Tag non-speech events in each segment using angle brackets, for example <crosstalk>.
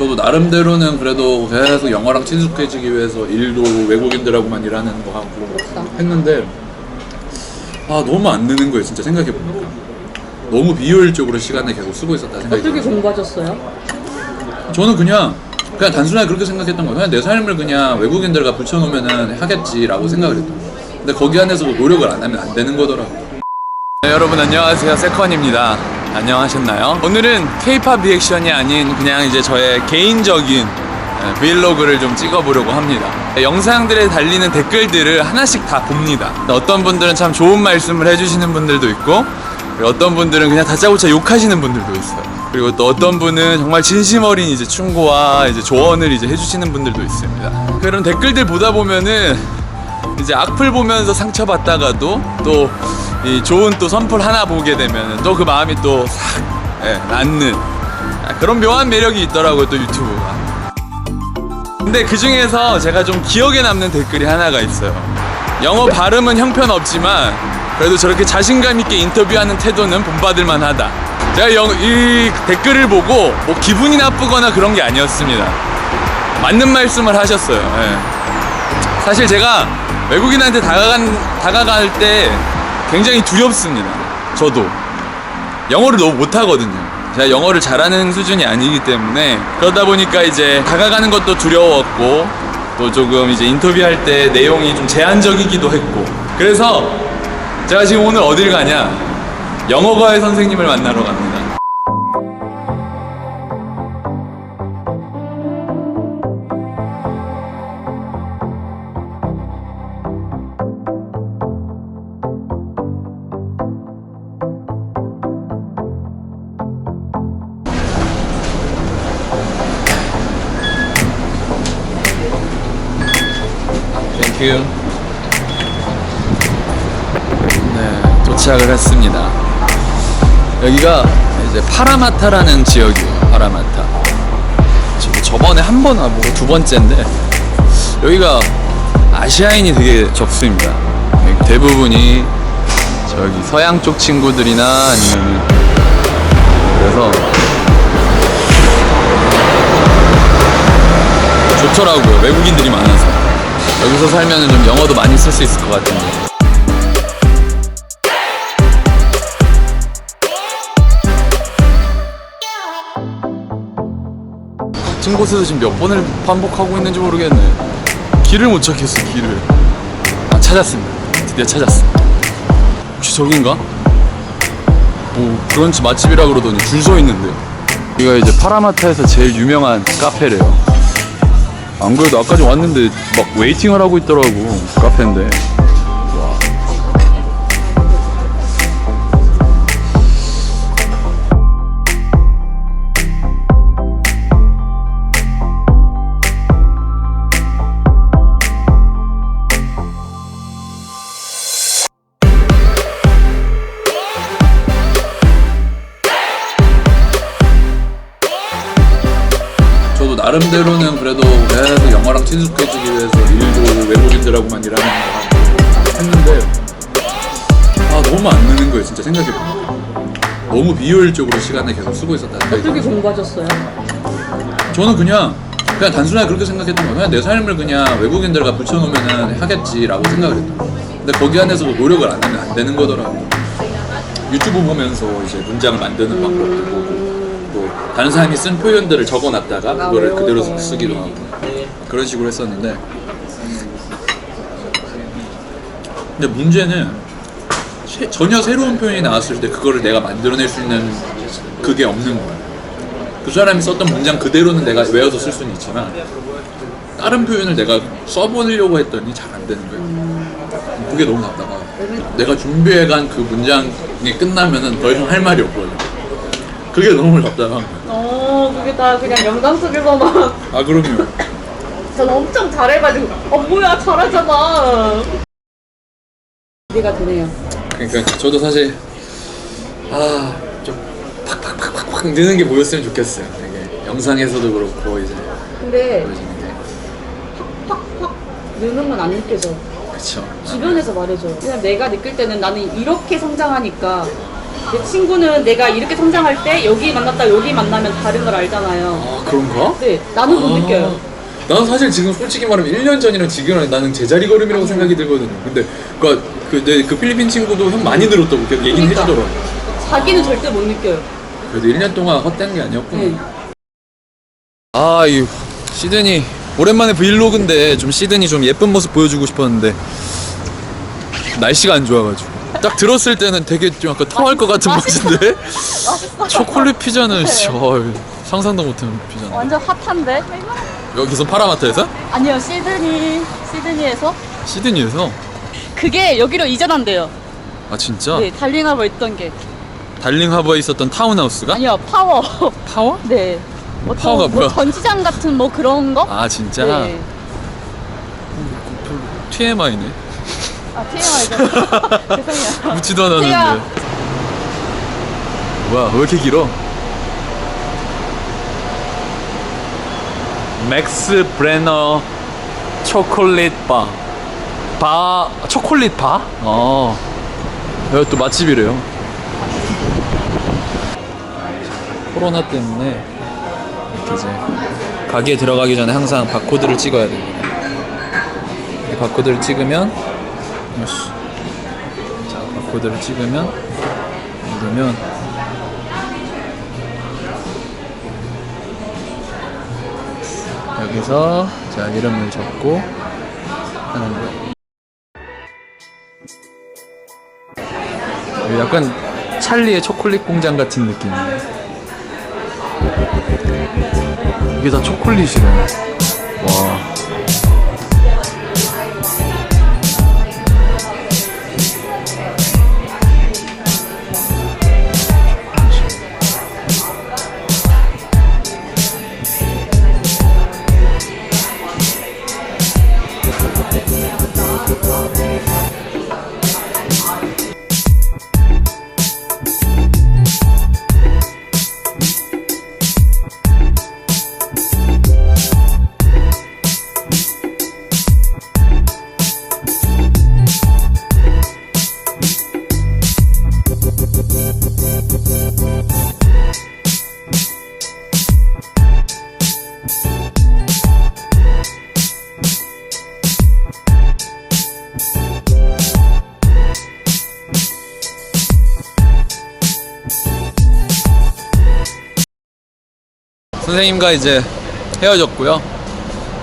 저도 나름대로는 그래도 계속 영어랑 친숙해지기 위해서 일도 외국인들하고만 일하는 거 하고. 했는데 아 너무 안 느는 거예요 진짜 생각해 보니까 너무 비효율적으로 시간을 계속 쓰고 있었다 생각이 어떻게 들어요. 공부하셨어요? 저는 그냥 그냥 단순하게 그렇게 생각했던 거예요. 그냥 내 삶을 그냥 외국인들과 붙여놓으면 하겠지라고 생각을 했던 거예요. 근데 거기 안에서 도 노력을 안 하면 안 되는 거더라고요. 네, 여러분 안녕하세요. 세컨입니다. 안녕하셨나요? 오늘은 K-팝 리액션이 아닌 그냥 이제 저의 개인적인 예, 브이로그를 좀 찍어보려고 합니다. 영상들에 달리는 댓글들을 하나씩 다 봅니다. 어떤 분들은 참 좋은 말씀을 해주시는 분들도 있고 어떤 분들은 그냥 다짜고짜 욕하시는 분들도 있어요. 그리고 또 어떤 분은 정말 진심 어린 이제 충고와 이제 조언을 이제 해주시는 분들도 있습니다. 그런 댓글들 보다 보면은 이제 악플 보면서 상처받다가도 또 이 좋은 또 선풀 하나 보게 되면 또 그 마음이 또싹 예, 낫는 아, 그런 묘한 매력이 있더라고요 또 유튜브가. 근데 그 중에서 제가 좀 기억에 남는 댓글이 하나가 있어요. 영어 발음은 형편없지만 그래도 저렇게 자신감 있게 인터뷰하는 태도는 본받을 만하다. 제가 영, 이 댓글을 보고 뭐 기분이 나쁘거나 그런 게 아니었습니다. 맞는 말씀을 하셨어요 예. 사실 제가 외국인한테 다가간, 다가갈 때 굉장히 두렵습니다. 저도. 영어를 너무 못하거든요. 제가 영어를 잘하는 수준이 아니기 때문에 그러다 보니까 이제 다가가는 것도 두려웠고 또 조금 이제 인터뷰할 때 내용이 좀 제한적이기도 했고 그래서 제가 지금 오늘 어딜 가냐 영어과의 선생님을 만나러 갑니다. 땡큐. 네, 도착을 했습니다. 여기가 이제 파라마타라는 지역이에요. 파라마타. 저- 저번에 한 번 와보고 두 번째인데 여기가 아시아인이 되게 적습니다. 대부분이 저기 서양 쪽 친구들이나 아니면 그래서 좋더라고요. 외국인들이 많아서. 여기서 살면 좀 영어도 많이 쓸 수 있을 것 같은데. 같은 곳에서 지금 몇 번을 반복하고 있는지 모르겠네. 길을 못 찾겠어, 길을. 아, 찾았습니다. 드디어 찾았어. 혹시 저긴가? 뭐, 브런치 맛집이라 그러더니 줄 서 있는데요. 여기가 이제 파라마타에서 제일 유명한 카페래요. 안 그래도 아까 전 왔는데 막 웨이팅을 하고 있더라고 카페인데 나름대로는 그래도 계속 영어랑 친숙해지기 위해서 일도 외국인들하고만 일하는 거 했는데 아 너무 안 느는 거예요 진짜 생각해 보니까 너무 비효율적으로 시간을 계속 쓰고 있었다는 생각이 어떻게. 공부하셨어요? 저는 그냥 그냥 단순하게 그렇게 생각했던 거예요. 그냥 내 삶을 그냥 외국인들과 붙여놓으면 하겠지라고 생각을 했던 거예요. 근데 거기 안에서도 노력을 안 하면 안 되는 거더라고요. 유튜브 보면서 이제 문장을 만드는 방법도 보고. 또 다른 사람이 쓴 표현들을 적어놨다가 그거를 그대로. 쓰기도 하고 그런 식으로 했었는데. 근데 문제는 새- 전혀 새로운 표현이 나왔을 때 그거를 내가 만들어낼 수 있는 그게 없는 거야. 그 사람이 썼던 문장 그대로는 내가 외워서 쓸 수는 있지만 다른 표현을 내가 써보려고 했더니 잘 안 되는 거야. 그게 너무 답답하 내가 준비해간 그 문장이 끝나면은 더 이상 할 말이 없거든 그게 너무 답답한 거야. 어, 그게 다 그냥 영상 속에서만. 아 그럼요. <laughs> 저는 엄청 잘해가지고. 어 뭐야 잘하잖아. 기대가 되네요. 그러니까 저도 사실 아좀 팍팍팍팍팍 느는 게 보였으면 좋겠어요. 이게 영상에서도 그렇고 이제. 근데 보여지는 게 팍팍 느는 건 안 느껴져. 그쵸. 주변에서 말해줘. 그냥 내가 느낄 때는 나는 이렇게 성장하니까 내 친구는 내가 이렇게 성장할 때 여기 만났다 여기 만나면 다른 걸 알잖아요. 아 그런가? 네, 나는 못 느껴요. 난 사실 지금 솔직히 말하면 1년 전이랑 지금이랑 나는 제자리 걸음이라고 생각이 들거든요. 근데 그니까 그내 그 필리핀 친구도 형 많이 늘었다고 계속 얘기는 그러니까. 해주더라고. 자기는 절대 못 느껴요. 그래도 1년 동안 헛된 게 아니었구나. 네. 아, 이 시드니 오랜만에 브이로그인데 좀 시드니 좀 예쁜 모습 보여주고 싶었는데 날씨가 안 좋아가지고 딱 들었을 때는 되게 좀 약간 토할 것 같은 맛인데 초콜릿 피자는 씨, 어이, 상상도 못하는 피자네. 완전 핫한데? 여기서 파라마트에서? 아니요 시드니 시드니에서 시드니에서? 그게 여기로 이전한대요. 아 진짜? 네 달링하고 있던 게 달링 하버에 있었던 타운하우스가? 아니요 파워. 파워? 네. 뭐또 파워가 뭐 뭐야? 전시장 같은 뭐 그런 거? 아 진짜? 네. TMI네. 아 TMI죠. <laughs> 죄송해요. 묻지도 않았는데. 뭐야, 왜 이렇게 길어? 맥스 브레너 초콜릿 바. 바, 초콜릿 바? 어. 여기 또 맛집이래요. 코로나 때문에 이렇게 이제 가게에 들어가기 전에 항상 바코드를 찍어야 됩니다. 이 바코드를 찍으면, 오씨. 자, 바코드를 찍으면 누르면 여기서 자 이름을 적고 하는 거예요. 약간 찰리의 초콜릿 공장 같은 느낌이에요. 이게 다 초콜릿이래. 와. 선생님과 이제 헤어졌고요.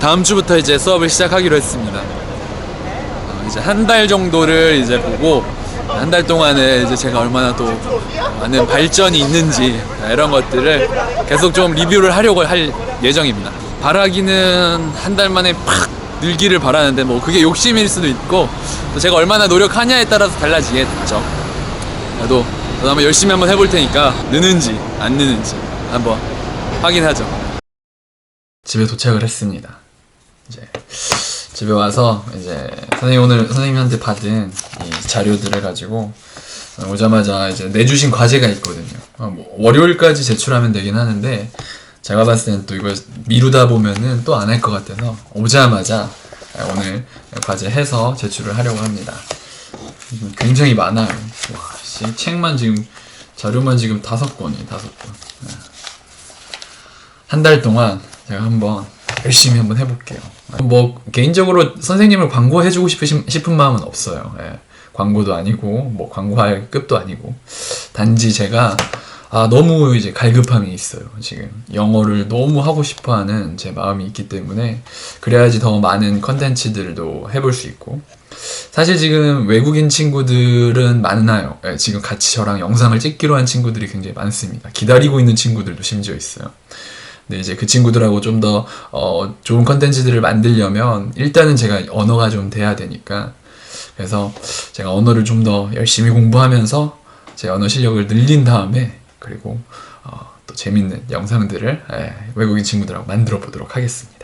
다음 주부터 이제 수업을 시작하기로 했습니다. 어, 이제 한 달 정도를 이제 보고 한 달 동안에 이제 제가 얼마나 또 많은 발전이 있는지 이런 것들을 계속 좀 리뷰를 하려고 할 예정입니다. 바라기는 한 달 만에 팍 늘기를 바라는데 뭐 그게 욕심일 수도 있고 또 제가 얼마나 노력하냐에 따라서 달라지겠죠. 그래도 저도 한번 열심히 한번 해볼 테니까 느는지 안 느는지 한번 확인하죠. 집에 도착을 했습니다. 이제 집에 와서 이제 선생님 오늘 선생님한테 받은 이 자료들을 가지고 오자마자 이제 내주신 과제가 있거든요. 어, 뭐 월요일까지 제출하면 되긴 하는데 제가 봤을 때는 또 이걸 미루다 보면은 또 안 할 것 같아서 오자마자 오늘 과제 해서 제출을 하려고 합니다. 음, 굉장히 많아요. 와, 씨, 책만 지금 자료만 지금 다섯 권이 다섯 권. 한 달 동안 제가 한번 열심히 한번 해볼게요. 뭐 개인적으로 선생님을 광고해주고 싶으신, 싶은 마음은 없어요. 예. 광고도 아니고 뭐 광고할 급도 아니고 단지 제가 아 너무 이제 갈급함이 있어요. 지금 영어를 너무 하고 싶어하는 제 마음이 있기 때문에 그래야지 더 많은 컨텐츠들도 해볼 수 있고 사실 지금 외국인 친구들은 많나요? 예, 지금 같이 저랑 영상을 찍기로 한 친구들이 굉장히 많습니다. 기다리고 있는 친구들도 심지어 있어요. 근데 이제 그 친구들하고 좀 더 어, 좋은 컨텐츠들을 만들려면 일단은 제가 언어가 좀 돼야 되니까 그래서 제가 언어를 좀 더 열심히 공부하면서 제 언어 실력을 늘린 다음에 그리고 어, 또 재밌는 영상들을 예, 외국인 친구들하고 만들어 보도록 하겠습니다.